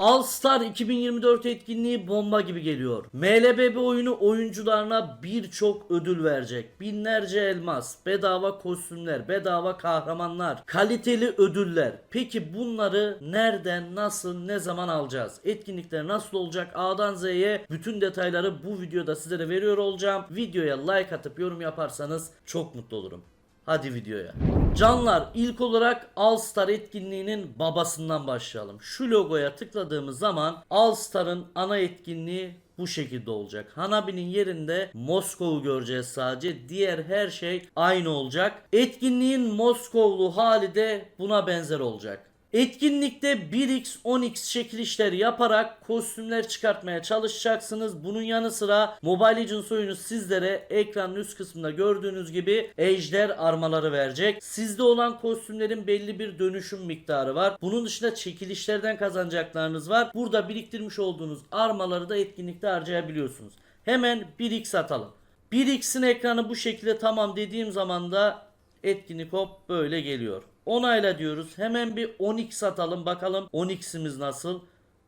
All Star 2024 etkinliği bomba gibi geliyor. MLBB oyunu oyuncularına birçok ödül verecek. Binlerce elmas, bedava kostümler, bedava kahramanlar, kaliteli ödüller. Peki bunları nereden, nasıl, ne zaman alacağız? Etkinlikler nasıl olacak? A'dan Z'ye bütün detayları bu videoda sizlere veriyor olacağım. Videoya like atıp yorum yaparsanız çok mutlu olurum. Hadi videoya. Canlar ilk olarak All Star etkinliğinin babasından başlayalım. Şu logoya tıkladığımız zaman All Star'ın ana etkinliği bu şekilde olacak. Hanabi'nin yerinde Moskov'u göreceğiz sadece. Diğer her şey aynı olacak. Etkinliğin Moskovlu hali de buna benzer olacak. Etkinlikte 1x 10x çekilişler yaparak kostümler çıkartmaya çalışacaksınız. Bunun yanı sıra Mobile Legends oyunu sizlere ekranın üst kısmında gördüğünüz gibi ejder armaları verecek. Sizde olan kostümlerin belli bir dönüşüm miktarı var. Bunun dışında çekilişlerden kazanacaklarınız var. Burada biriktirmiş olduğunuz armaları da etkinlikte harcayabiliyorsunuz. Hemen 1x atalım. 1x'in ekranı bu şekilde tamam dediğim zaman da etkinlik hop böyle geliyor. Onayla diyoruz. Hemen bir 10x atalım bakalım 10x'imiz nasıl.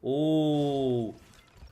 Oo.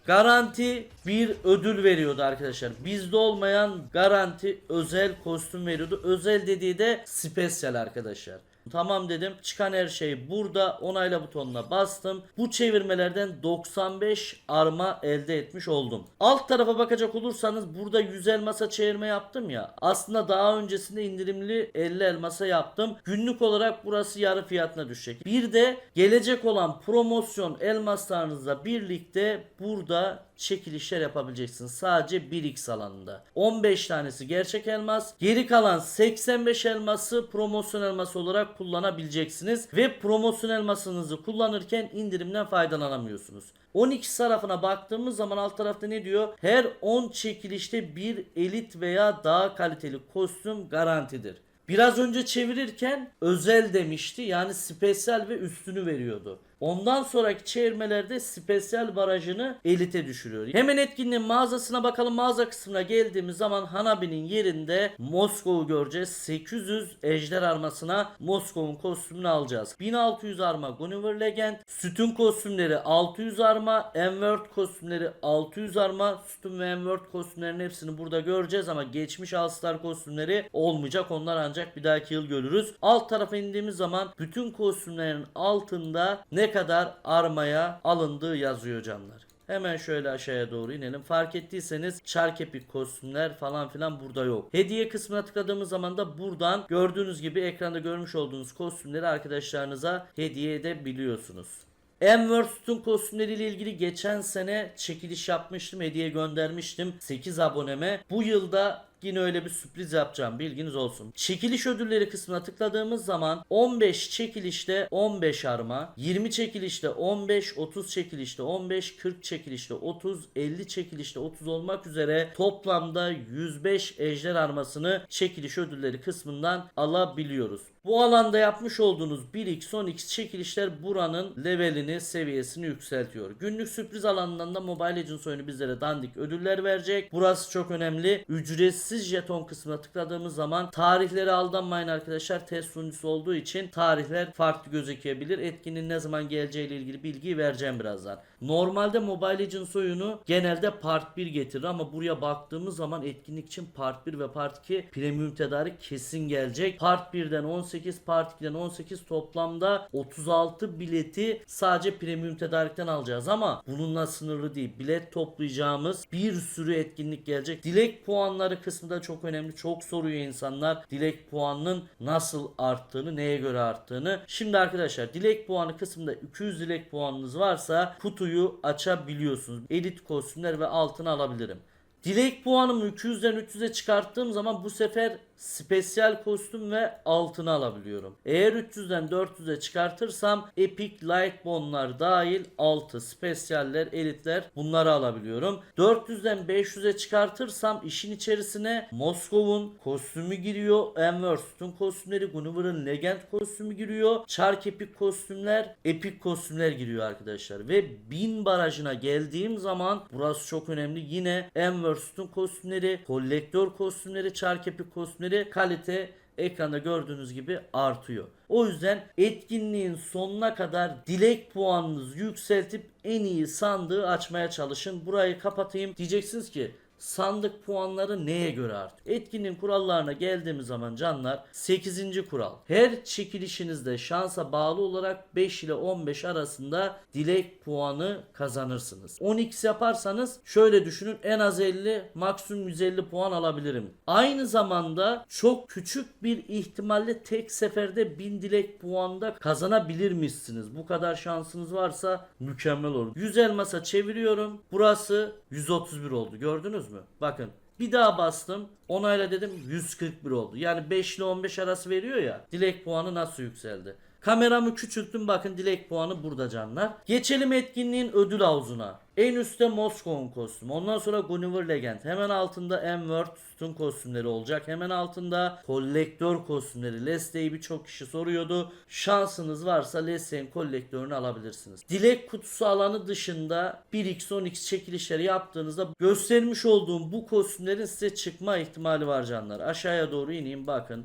Garanti bir ödül veriyordu arkadaşlar. Bizde olmayan garanti özel kostüm veriyordu. Özel dediği de spesyal arkadaşlar. Tamam dedim. Çıkan her şey burada. Onayla butonuna bastım. Bu çevirmelerden 95 arma elde etmiş oldum. Alt tarafa bakacak olursanız burada 100 elmasa çevirme yaptım ya. Aslında daha öncesinde indirimli 50 elmasa yaptım. Günlük olarak burası yarı fiyatına düşecek. Bir de gelecek olan promosyon elmaslarınızla birlikte burada çekilişler yapabileceksiniz. Sadece 1x alanında. 15 tanesi gerçek elmas. Geri kalan 85 elması promosyon elması olarak kullanabileceksiniz. Ve promosyon elmasınızı kullanırken indirimden faydalanamıyorsunuz. 12 tarafına baktığımız zaman alt tarafta ne diyor? Her 10 çekilişte bir elit veya daha kaliteli kostüm garantidir. Biraz önce çevirirken özel demişti. Yani spesyal ve üstünü veriyordu. Ondan sonraki çevirmelerde spesyal barajını elite düşürüyor. Hemen etkinliğin mağazasına bakalım. Mağaza kısmına geldiğimiz zaman Hanabi'nin yerinde Moskov'u göreceğiz. 800 ejder armasına Moskov'un kostümünü alacağız. 1600 arma Gunniver Legend. Sütun kostümleri 600 arma. Enword kostümleri 600 arma. Sütun ve Enword kostümlerinin hepsini burada göreceğiz ama geçmiş All-Star kostümleri olmayacak. Onlar ancak bir dahaki yıl görürüz. Alt tarafa indiğimiz zaman bütün kostümlerin altında ne kadar armaya alındığı yazıyor canlar. Hemen şöyle aşağıya doğru inelim. Fark ettiyseniz çark kostümler falan filan burada yok. Hediye kısmına tıkladığımız zaman da buradan gördüğünüz gibi ekranda görmüş olduğunuz kostümleri arkadaşlarınıza hediye edebiliyorsunuz. Emworth'un kostümleriyle ilgili geçen sene çekiliş yapmıştım. Hediye göndermiştim 8 aboneme. Bu yılda Yine öyle bir sürpriz yapacağım bilginiz olsun. Çekiliş ödülleri kısmına tıkladığımız zaman 15 çekilişte 15 arma, 20 çekilişte 15, 30 çekilişte 15, 40 çekilişte 30, 50 çekilişte 30 olmak üzere toplamda 105 ejder armasını çekiliş ödülleri kısmından alabiliyoruz. Bu alanda yapmış olduğunuz 1x 10x çekilişler buranın levelini seviyesini yükseltiyor. Günlük sürpriz alanından da Mobile Legends oyunu bizlere dandik ödüller verecek. Burası çok önemli. Ücretsiz jeton kısmına tıkladığımız zaman tarihleri aldanmayın arkadaşlar. Test sunucusu olduğu için tarihler farklı gözükebilir. Etkinliğin ne zaman geleceğiyle ilgili bilgiyi vereceğim birazdan. Normalde Mobile Legends oyunu genelde part 1 getirir ama buraya baktığımız zaman etkinlik için part 1 ve part 2 premium tedarik kesin gelecek. Part 1'den 18, part 2'den 18 toplamda 36 bileti sadece premium tedarikten alacağız ama bununla sınırlı değil. Bilet toplayacağımız bir sürü etkinlik gelecek. Dilek puanları kısmı da çok önemli. Çok soruyor insanlar dilek puanının nasıl arttığını, neye göre arttığını. Şimdi arkadaşlar dilek puanı kısmında 200 dilek puanınız varsa kutuyu açabiliyorsunuz. Elit kostümler ve altını alabilirim. Dilek puanımı 200'den 300'e çıkarttığım zaman bu sefer spesyal kostüm ve altını alabiliyorum. Eğer 300'den 400'e çıkartırsam Epic Light Bonlar dahil altı spesyaller, elitler bunları alabiliyorum. 400'den 500'e çıkartırsam işin içerisine Moskov'un kostümü giriyor. Amherst'un kostümleri, Gunniver'ın Legend kostümü giriyor. Çark Epic kostümler, Epic kostümler giriyor arkadaşlar. Ve 1000 barajına geldiğim zaman burası çok önemli. Yine Amherst'un kostümleri, kolektör kostümleri, Çark Epic kostümleri kalite ekranda gördüğünüz gibi artıyor. O yüzden etkinliğin sonuna kadar dilek puanınızı yükseltip en iyi sandığı açmaya çalışın. Burayı kapatayım. Diyeceksiniz ki sandık puanları neye göre artıyor? Etkinliğin kurallarına geldiğimiz zaman canlar 8. kural. Her çekilişinizde şansa bağlı olarak 5 ile 15 arasında dilek puanı kazanırsınız. 10x yaparsanız şöyle düşünün en az 50 maksimum 150 puan alabilirim. Aynı zamanda çok küçük bir ihtimalle tek seferde 1000 dilek puanda kazanabilirmişsiniz. Bu kadar şansınız varsa mükemmel olur. 100 elmasa çeviriyorum. Burası 131 oldu. Gördünüz mü? Bakın bir daha bastım. Onayla dedim 141 oldu. Yani 5 ile 15 arası veriyor ya. Dilek puanı nasıl yükseldi? Kameramı küçülttüm bakın dilek puanı burada canlar. Geçelim etkinliğin ödül havuzuna. En üstte Moskov'un kostümü. Ondan sonra Gunniver Legend. Hemen altında M-Word sütun kostümleri olacak. Hemen altında kolektör kostümleri. Leslie'yi birçok kişi soruyordu. Şansınız varsa Leslie'nin kolektörünü alabilirsiniz. Dilek kutusu alanı dışında 1x 10x çekilişleri yaptığınızda göstermiş olduğum bu kostümlerin size çıkma ihtimali var canlar. Aşağıya doğru ineyim bakın.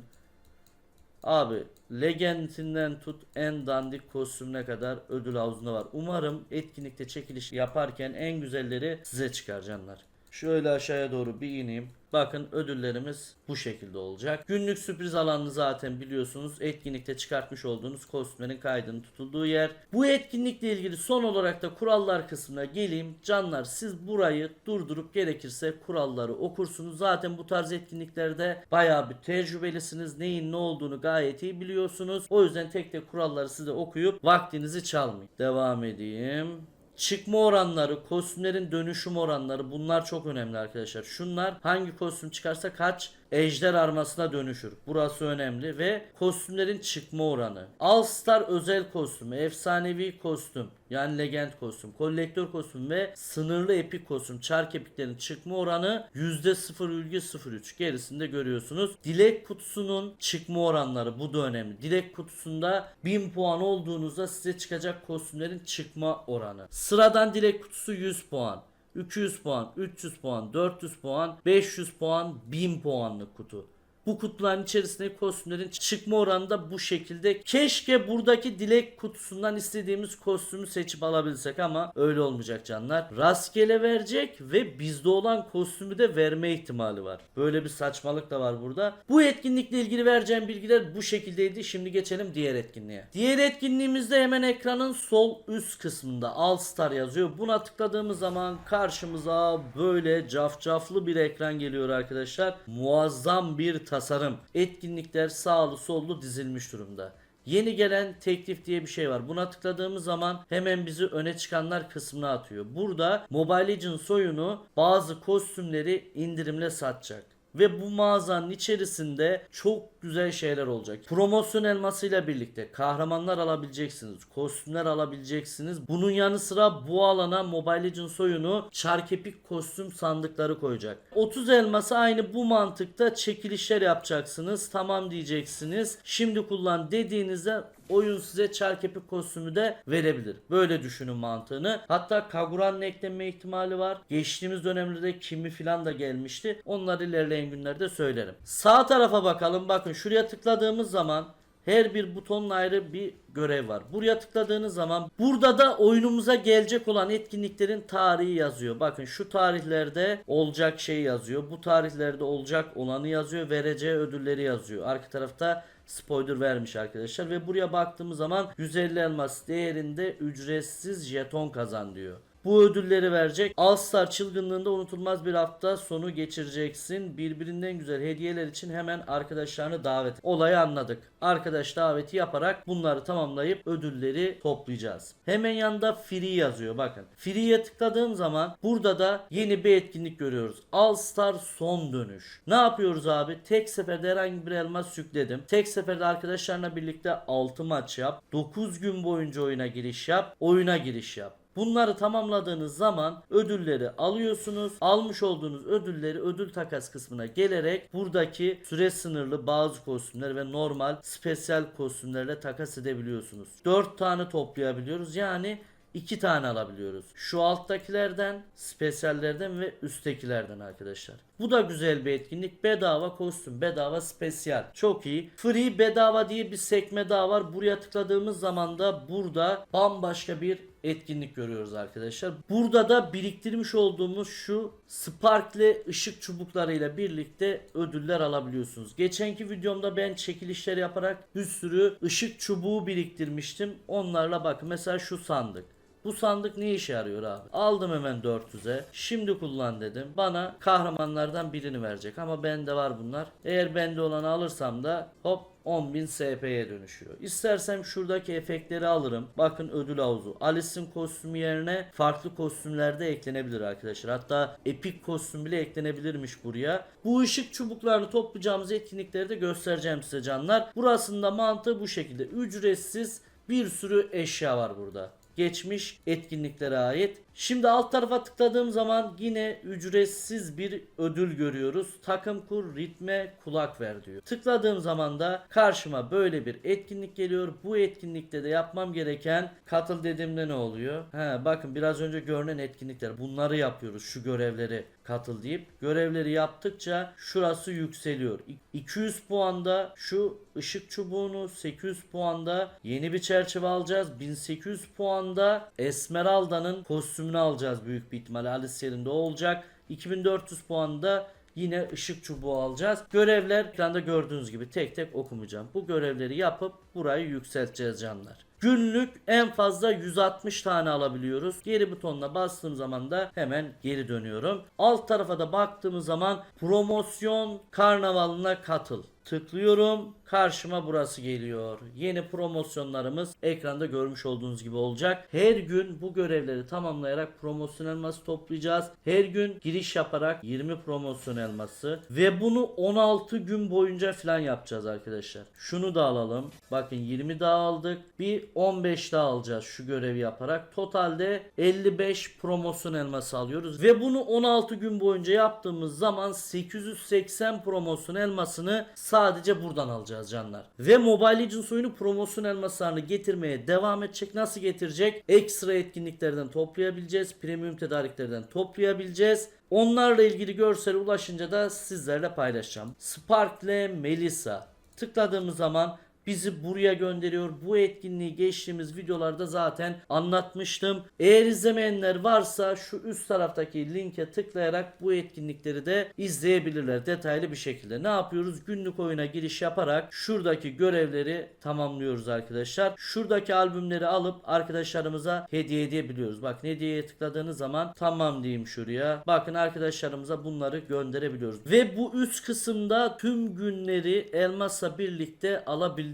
Abi legendinden tut en dandik kostümüne kadar ödül havuzunda var. Umarım etkinlikte çekiliş yaparken en güzelleri size çıkar canlar. Şöyle aşağıya doğru bir ineyim. Bakın ödüllerimiz bu şekilde olacak. Günlük sürpriz alanını zaten biliyorsunuz. Etkinlikte çıkartmış olduğunuz kostümlerin kaydının tutulduğu yer. Bu etkinlikle ilgili son olarak da kurallar kısmına geleyim. Canlar siz burayı durdurup gerekirse kuralları okursunuz. Zaten bu tarz etkinliklerde bayağı bir tecrübelisiniz. Neyin ne olduğunu gayet iyi biliyorsunuz. O yüzden tek tek kuralları size okuyup vaktinizi çalmayın. Devam edeyim. Çıkma oranları, kostümlerin dönüşüm oranları bunlar çok önemli arkadaşlar. Şunlar hangi kostüm çıkarsa kaç ejder armasına dönüşür. Burası önemli ve kostümlerin çıkma oranı. All Star özel kostümü, efsanevi kostüm yani legend kostüm, kolektör kostüm ve sınırlı epik kostüm çark epiklerin çıkma oranı %0,03. Gerisini de görüyorsunuz. Dilek kutusunun çıkma oranları bu da önemli. Dilek kutusunda 1000 puan olduğunuzda size çıkacak kostümlerin çıkma oranı. Sıradan dilek kutusu 100 puan. 200 puan, 300 puan, 400 puan, 500 puan, 1000 puanlık kutu. Bu kutuların içerisindeki kostümlerin çıkma oranı da bu şekilde. Keşke buradaki dilek kutusundan istediğimiz kostümü seçip alabilsek ama öyle olmayacak canlar. Rastgele verecek ve bizde olan kostümü de verme ihtimali var. Böyle bir saçmalık da var burada. Bu etkinlikle ilgili vereceğim bilgiler bu şekildeydi. Şimdi geçelim diğer etkinliğe. Diğer etkinliğimizde hemen ekranın sol üst kısmında All Star yazıyor. Buna tıkladığımız zaman karşımıza böyle cafcaflı bir ekran geliyor arkadaşlar. Muazzam bir tasarım. Etkinlikler sağlı sollu dizilmiş durumda. Yeni gelen teklif diye bir şey var. Buna tıkladığımız zaman hemen bizi öne çıkanlar kısmına atıyor. Burada Mobile Legends oyunu bazı kostümleri indirimle satacak. Ve bu mağazanın içerisinde çok güzel şeyler olacak. Promosyon elmasıyla birlikte kahramanlar alabileceksiniz. Kostümler alabileceksiniz. Bunun yanı sıra bu alana Mobile Legends oyunu çark epik kostüm sandıkları koyacak. 30 elması aynı bu mantıkta çekilişler yapacaksınız. Tamam diyeceksiniz. Şimdi kullan dediğinizde oyun size çark epik kostümü de verebilir. Böyle düşünün mantığını. Hatta Kagura'nın eklenme ihtimali var. Geçtiğimiz dönemlerde kimi filan da gelmişti. Onları ilerleyen günlerde söylerim. Sağ tarafa bakalım. Bakın şuraya tıkladığımız zaman her bir butonun ayrı bir görev var. Buraya tıkladığınız zaman burada da oyunumuza gelecek olan etkinliklerin tarihi yazıyor. Bakın şu tarihlerde olacak şey yazıyor. Bu tarihlerde olacak olanı yazıyor. Vereceği ödülleri yazıyor. Arka tarafta spoiler vermiş arkadaşlar ve buraya baktığımız zaman 150 elmas değerinde ücretsiz jeton kazan diyor. Bu ödülleri verecek. All Star çılgınlığında unutulmaz bir hafta sonu geçireceksin. Birbirinden güzel hediyeler için hemen arkadaşlarını davet. Olayı anladık. Arkadaş daveti yaparak bunları tamamlayıp ödülleri toplayacağız. Hemen yanında free yazıyor bakın. Free'ye tıkladığım zaman burada da yeni bir etkinlik görüyoruz. All Star son dönüş. Ne yapıyoruz abi? Tek seferde herhangi bir elmas yükledim. Tek seferde arkadaşlarına birlikte 6 maç yap. 9 gün boyunca oyuna giriş yap. Oyuna giriş yap. Bunları tamamladığınız zaman ödülleri alıyorsunuz. Almış olduğunuz ödülleri ödül takas kısmına gelerek buradaki süre sınırlı bazı kostümler ve normal spesyal kostümlerle takas edebiliyorsunuz. 4 tane toplayabiliyoruz. Yani 2 tane alabiliyoruz. Şu alttakilerden, spesiyallerden ve üsttekilerden arkadaşlar. Bu da güzel bir etkinlik. Bedava kostüm, bedava spesyal. Çok iyi. Free bedava diye bir sekme daha var. Buraya tıkladığımız zaman da burada bambaşka bir etkinlik görüyoruz arkadaşlar. Burada da biriktirmiş olduğumuz şu sparkle ışık çubuklarıyla birlikte ödüller alabiliyorsunuz. Geçenki videomda ben çekilişler yaparak bir sürü ışık çubuğu biriktirmiştim. Onlarla bakın mesela şu sandık. Bu sandık ne işe yarıyor abi? Aldım hemen 400'e. Şimdi kullan dedim. Bana kahramanlardan birini verecek ama bende var bunlar. Eğer bende olanı alırsam da hop 10.000 SP'ye dönüşüyor. İstersem şuradaki efektleri alırım. Bakın ödül havuzu. Alice'in kostümü yerine farklı kostümler de eklenebilir arkadaşlar. Hatta epik kostüm bile eklenebilirmiş buraya. Bu ışık çubuklarını toplayacağımız etkinlikleri de göstereceğim size canlar. Burasında mantığı bu şekilde. Ücretsiz bir sürü eşya var burada geçmiş etkinliklere ait. Şimdi alt tarafa tıkladığım zaman yine ücretsiz bir ödül görüyoruz. Takım kur, ritme kulak ver diyor. Tıkladığım zaman da karşıma böyle bir etkinlik geliyor. Bu etkinlikte de yapmam gereken katıl dediğimde ne oluyor? He, bakın biraz önce görünen etkinlikler. Bunları yapıyoruz şu görevleri katıl deyip görevleri yaptıkça şurası yükseliyor. İ- 200 puanda şu ışık çubuğunu 800 puanda yeni bir çerçeve alacağız. 1800 puanda Esmeralda'nın kostümünü alacağız büyük bir ihtimalle. Alice yerinde o olacak. 2400 puanda yine ışık çubuğu alacağız. Görevler ekranda gördüğünüz gibi tek tek okumayacağım. Bu görevleri yapıp burayı yükselteceğiz canlar. Günlük en fazla 160 tane alabiliyoruz. Geri butonuna bastığım zaman da hemen geri dönüyorum. Alt tarafa da baktığımız zaman promosyon karnavalına katıl. Tıklıyorum. Karşıma burası geliyor. Yeni promosyonlarımız ekranda görmüş olduğunuz gibi olacak. Her gün bu görevleri tamamlayarak promosyon elması toplayacağız. Her gün giriş yaparak 20 promosyon elması ve bunu 16 gün boyunca falan yapacağız arkadaşlar. Şunu da alalım. Bakın 20 daha aldık. Bir 15 daha alacağız şu görevi yaparak. Totalde 55 promosyon elması alıyoruz ve bunu 16 gün boyunca yaptığımız zaman 880 promosyon elmasını sadece buradan alacağız canlar. Ve Mobile Legends oyunu promosyon elmaslarını getirmeye devam edecek. Nasıl getirecek? Ekstra etkinliklerden toplayabileceğiz. Premium tedariklerden toplayabileceğiz. Onlarla ilgili görsele ulaşınca da sizlerle paylaşacağım. Sparkle Melissa. Tıkladığımız zaman bizi buraya gönderiyor. Bu etkinliği geçtiğimiz videolarda zaten anlatmıştım. Eğer izlemeyenler varsa şu üst taraftaki linke tıklayarak bu etkinlikleri de izleyebilirler detaylı bir şekilde. Ne yapıyoruz? Günlük oyuna giriş yaparak şuradaki görevleri tamamlıyoruz arkadaşlar. Şuradaki albümleri alıp arkadaşlarımıza hediye edebiliyoruz. Bak hediyeye tıkladığınız zaman tamam diyeyim şuraya. Bakın arkadaşlarımıza bunları gönderebiliyoruz. Ve bu üst kısımda tüm günleri elmasla birlikte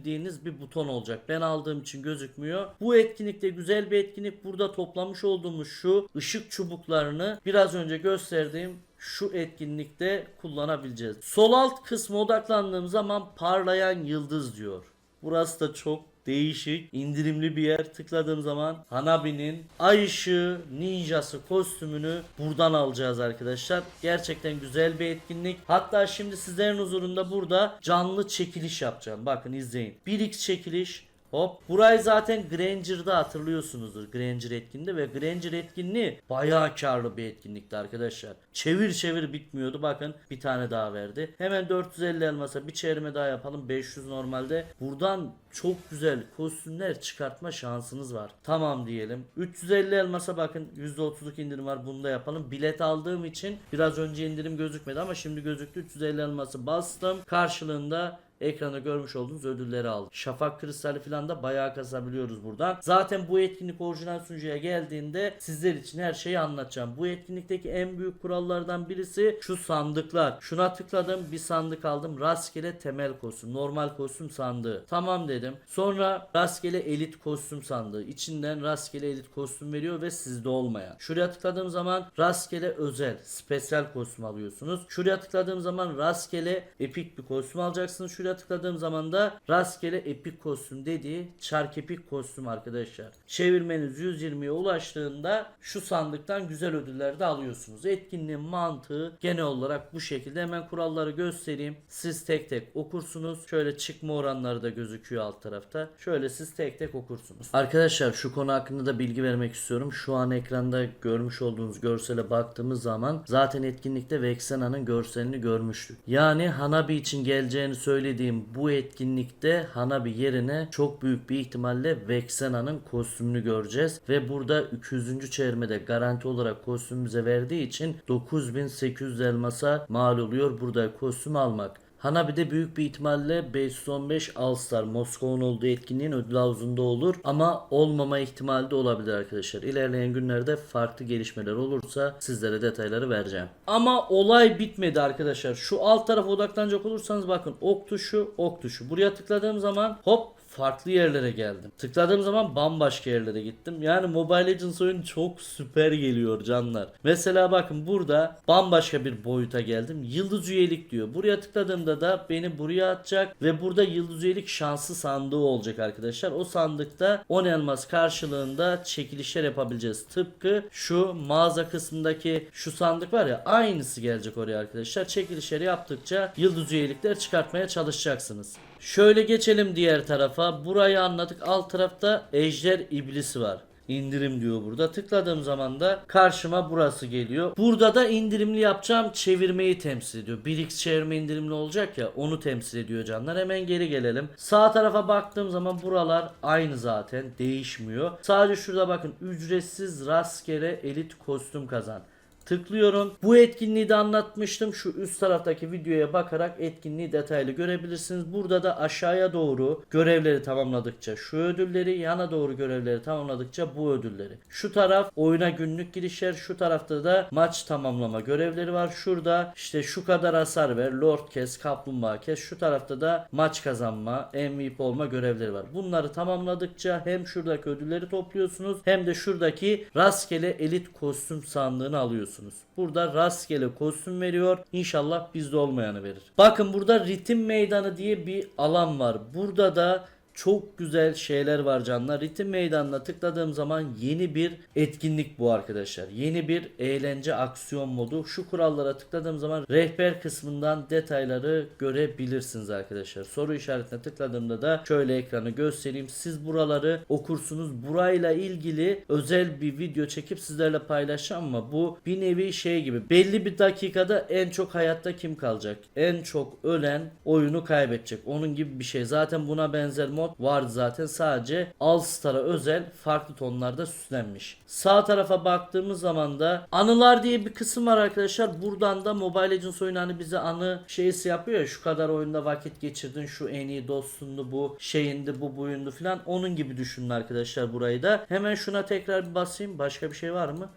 alabildiğiniz bir buton olacak. Ben aldığım için gözükmüyor. Bu etkinlikte güzel bir etkinlik. Burada toplamış olduğumuz şu ışık çubuklarını biraz önce gösterdiğim şu etkinlikte kullanabileceğiz. Sol alt kısma odaklandığım zaman parlayan yıldız diyor. Burası da çok değişik, indirimli bir yer. Tıkladığım zaman Hanabi'nin Ay Işığı Ninjası kostümünü buradan alacağız arkadaşlar. Gerçekten güzel bir etkinlik. Hatta şimdi sizlerin huzurunda burada canlı çekiliş yapacağım. Bakın izleyin. 1x çekiliş Hop. Burayı zaten Granger'da hatırlıyorsunuzdur. Granger etkinliği ve Granger etkinliği bayağı karlı bir etkinlikti arkadaşlar. Çevir çevir bitmiyordu. Bakın bir tane daha verdi. Hemen 450 elmasa bir çevirme daha yapalım. 500 normalde. Buradan çok güzel kostümler çıkartma şansınız var. Tamam diyelim. 350 elmasa bakın %30'luk indirim var. Bunu da yapalım. Bilet aldığım için biraz önce indirim gözükmedi ama şimdi gözüktü. 350 elması bastım. Karşılığında ekranda görmüş olduğunuz ödülleri aldım. Şafak kristali falan da bayağı kasabiliyoruz buradan. Zaten bu etkinlik orijinal sunucuya geldiğinde sizler için her şeyi anlatacağım. Bu etkinlikteki en büyük kurallardan birisi şu sandıklar. Şuna tıkladım bir sandık aldım. Rastgele temel kostüm. Normal kostüm sandığı. Tamam dedim. Sonra rastgele elit kostüm sandığı. İçinden rastgele elit kostüm veriyor ve sizde olmayan. Şuraya tıkladığım zaman rastgele özel, spesyal kostüm alıyorsunuz. Şuraya tıkladığım zaman rastgele epik bir kostüm alacaksınız. Şuraya buraya tıkladığım zaman da rastgele epik kostüm dediği çark epik kostüm arkadaşlar. Çevirmeniz 120'ye ulaştığında şu sandıktan güzel ödüller de alıyorsunuz. Etkinliğin mantığı genel olarak bu şekilde. Hemen kuralları göstereyim. Siz tek tek okursunuz. Şöyle çıkma oranları da gözüküyor alt tarafta. Şöyle siz tek tek okursunuz. Arkadaşlar şu konu hakkında da bilgi vermek istiyorum. Şu an ekranda görmüş olduğunuz görsele baktığımız zaman zaten etkinlikte Vexena'nın görselini görmüştük. Yani Hanabi için geleceğini söylediğim bu etkinlikte Hanabi yerine çok büyük bir ihtimalle Vexena'nın kostümünü göreceğiz. Ve burada 200. çevirmede garanti olarak kostümümüze verdiği için 9800 elmasa mal oluyor burada kostüm almak. Hanabi'de büyük bir ihtimalle 515 All Star Moskova'nın olduğu etkinliğin ödül havuzunda olur ama olmama ihtimali de olabilir arkadaşlar. İlerleyen günlerde farklı gelişmeler olursa sizlere detayları vereceğim. Ama olay bitmedi arkadaşlar. Şu alt tarafa odaklanacak olursanız bakın ok tuşu ok tuşu. Buraya tıkladığım zaman hop farklı yerlere geldim. Tıkladığım zaman bambaşka yerlere gittim. Yani Mobile Legends oyunu çok süper geliyor canlar. Mesela bakın burada bambaşka bir boyuta geldim. Yıldız üyelik diyor. Buraya tıkladığımda da beni buraya atacak ve burada yıldız üyelik şanslı sandığı olacak arkadaşlar. O sandıkta 10 elmas karşılığında çekilişler yapabileceğiz. Tıpkı şu mağaza kısmındaki şu sandık var ya aynısı gelecek oraya arkadaşlar. Çekilişleri yaptıkça yıldız üyelikler çıkartmaya çalışacaksınız. Şöyle geçelim diğer tarafa. Burayı anladık. Alt tarafta ejder iblisi var. İndirim diyor burada. Tıkladığım zaman da karşıma burası geliyor. Burada da indirimli yapacağım çevirmeyi temsil ediyor. 1x çevirme indirimli olacak ya onu temsil ediyor canlar. Hemen geri gelelim. Sağ tarafa baktığım zaman buralar aynı zaten değişmiyor. Sadece şurada bakın ücretsiz rastgele elit kostüm kazan. Tıklıyorum. Bu etkinliği de anlatmıştım. Şu üst taraftaki videoya bakarak etkinliği detaylı görebilirsiniz. Burada da aşağıya doğru görevleri tamamladıkça şu ödülleri, yana doğru görevleri tamamladıkça bu ödülleri. Şu taraf oyuna günlük girişler, şu tarafta da maç tamamlama görevleri var. Şurada işte şu kadar hasar ver, lord kes, kaplumbağa kes. Şu tarafta da maç kazanma, MVP olma görevleri var. Bunları tamamladıkça hem şuradaki ödülleri topluyorsunuz hem de şuradaki rastgele elit kostüm sandığını alıyorsunuz. Burada rastgele kostüm veriyor. İnşallah bizde olmayanı verir. Bakın burada ritim meydanı diye bir alan var. Burada da çok güzel şeyler var canlar. Ritim meydanına tıkladığım zaman yeni bir etkinlik bu arkadaşlar. Yeni bir eğlence aksiyon modu. Şu kurallara tıkladığım zaman rehber kısmından detayları görebilirsiniz arkadaşlar. Soru işaretine tıkladığımda da şöyle ekranı göstereyim. Siz buraları okursunuz. Burayla ilgili özel bir video çekip sizlerle paylaşacağım ama bu bir nevi şey gibi. Belli bir dakikada en çok hayatta kim kalacak? En çok ölen oyunu kaybedecek. Onun gibi bir şey. Zaten buna benzer vardı zaten. Sadece All Star'a özel farklı tonlarda süslenmiş. Sağ tarafa baktığımız zaman da anılar diye bir kısım var arkadaşlar. Buradan da Mobile Legends oyunu hani bize anı şeysi yapıyor ya şu kadar oyunda vakit geçirdin şu en iyi dostundu bu şeyindi bu buyundu filan onun gibi düşünün arkadaşlar burayı da. Hemen şuna tekrar bir basayım. Başka bir şey var mı?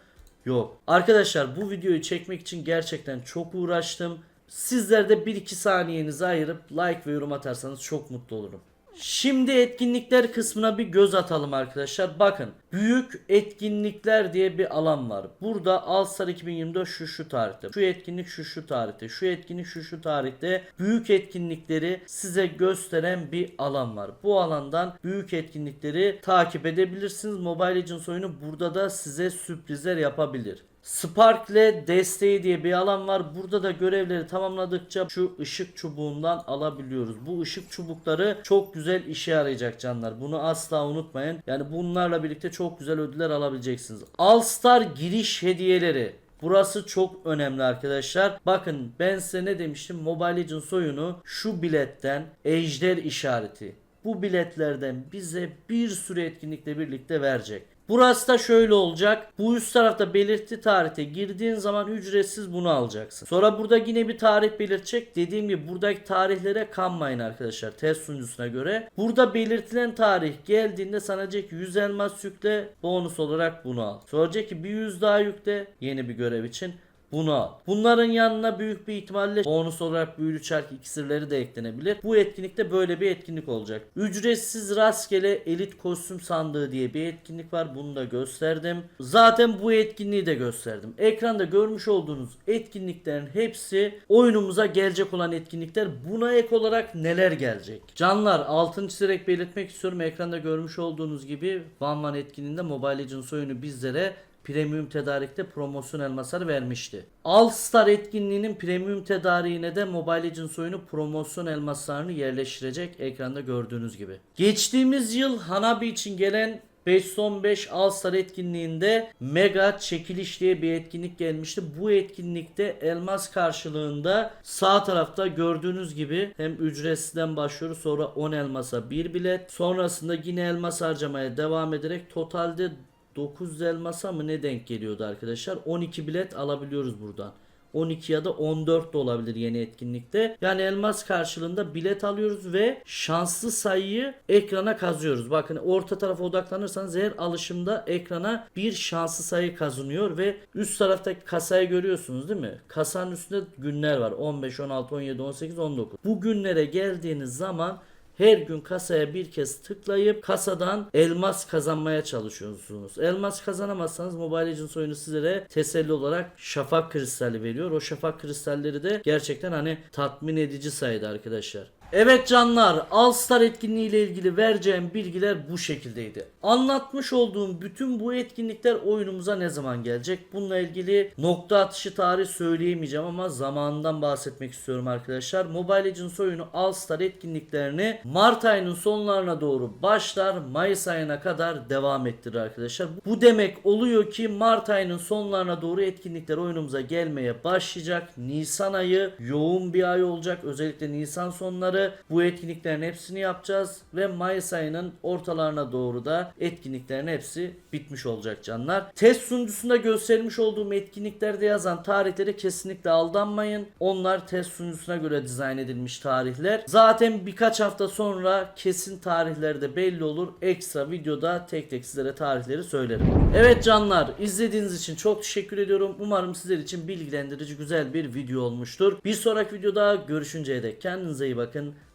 Yok. Arkadaşlar bu videoyu çekmek için gerçekten çok uğraştım. Sizler de 1-2 saniyenizi ayırıp like ve yorum atarsanız çok mutlu olurum. Şimdi etkinlikler kısmına bir göz atalım arkadaşlar. Bakın büyük etkinlikler diye bir alan var. Burada All Star 2024 şu şu tarihte. Şu etkinlik şu şu tarihte. Şu etkinlik şu şu tarihte. Büyük etkinlikleri size gösteren bir alan var. Bu alandan büyük etkinlikleri takip edebilirsiniz. Mobile Legends oyunu burada da size sürprizler yapabilir. Sparkle desteği diye bir alan var. Burada da görevleri tamamladıkça şu ışık çubuğundan alabiliyoruz. Bu ışık çubukları çok güzel işe yarayacak canlar. Bunu asla unutmayın. Yani bunlarla birlikte çok güzel ödüller alabileceksiniz. All Star giriş hediyeleri. Burası çok önemli arkadaşlar. Bakın ben size ne demiştim? Mobile Legends oyunu şu biletten ejder işareti. Bu biletlerden bize bir sürü etkinlikle birlikte verecek. Burası da şöyle olacak. Bu üst tarafta belirtti tarihte girdiğin zaman ücretsiz bunu alacaksın. Sonra burada yine bir tarih belirtecek. Dediğim gibi buradaki tarihlere kanmayın arkadaşlar test sunucusuna göre. Burada belirtilen tarih geldiğinde sana diyecek ki 100 elmas yükle bonus olarak bunu al. Sonra diyecek ki bir 100 daha yükle yeni bir görev için. Bunu al. Bunların yanına büyük bir ihtimalle bonus olarak büyülü çark iksirleri de eklenebilir. Bu etkinlikte böyle bir etkinlik olacak. Ücretsiz rastgele elit kostüm sandığı diye bir etkinlik var. Bunu da gösterdim. Zaten bu etkinliği de gösterdim. Ekranda görmüş olduğunuz etkinliklerin hepsi oyunumuza gelecek olan etkinlikler. Buna ek olarak neler gelecek? Canlar altın çizerek belirtmek istiyorum. Ekranda görmüş olduğunuz gibi One One etkinliğinde Mobile Legends oyunu bizlere premium tedarikte promosyon elmasları vermişti. All Star etkinliğinin premium tedariğine de Mobile Legends oyunu promosyon elmaslarını yerleştirecek ekranda gördüğünüz gibi. Geçtiğimiz yıl Hanabi için gelen 5 son 5 All Star etkinliğinde mega çekiliş diye bir etkinlik gelmişti. Bu etkinlikte elmas karşılığında sağ tarafta gördüğünüz gibi hem ücretsizden başlıyoruz sonra 10 elmasa 1 bilet. Sonrasında yine elmas harcamaya devam ederek totalde 9 elmasa mı ne denk geliyordu arkadaşlar? 12 bilet alabiliyoruz buradan. 12 ya da 14 de olabilir yeni etkinlikte. Yani elmas karşılığında bilet alıyoruz ve şanslı sayıyı ekrana kazıyoruz. Bakın orta tarafa odaklanırsanız her alışımda ekrana bir şanslı sayı kazanıyor ve üst taraftaki kasayı görüyorsunuz değil mi? Kasanın üstünde günler var. 15, 16, 17, 18, 19. Bu günlere geldiğiniz zaman her gün kasaya bir kez tıklayıp kasadan elmas kazanmaya çalışıyorsunuz. Elmas kazanamazsanız Mobile Legends oyunu sizlere teselli olarak şafak kristali veriyor. O şafak kristalleri de gerçekten hani tatmin edici sayıda arkadaşlar. Evet canlar All Star etkinliği ile ilgili vereceğim bilgiler bu şekildeydi. Anlatmış olduğum bütün bu etkinlikler oyunumuza ne zaman gelecek? Bununla ilgili nokta atışı tarih söyleyemeyeceğim ama zamanından bahsetmek istiyorum arkadaşlar. Mobile Legends oyunu All Star etkinliklerini Mart ayının sonlarına doğru başlar Mayıs ayına kadar devam ettirir arkadaşlar. Bu demek oluyor ki Mart ayının sonlarına doğru etkinlikler oyunumuza gelmeye başlayacak. Nisan ayı yoğun bir ay olacak. Özellikle Nisan sonları bu etkinliklerin hepsini yapacağız ve Mayıs ayının ortalarına doğru da etkinliklerin hepsi bitmiş olacak canlar. Test sunucusunda göstermiş olduğum etkinliklerde yazan tarihlere kesinlikle aldanmayın. Onlar test sunucusuna göre dizayn edilmiş tarihler. Zaten birkaç hafta sonra kesin tarihleri de belli olur. Ekstra videoda tek tek sizlere tarihleri söylerim. Evet canlar izlediğiniz için çok teşekkür ediyorum. Umarım sizler için bilgilendirici güzel bir video olmuştur. Bir sonraki videoda görüşünceye dek kendinize iyi bakın.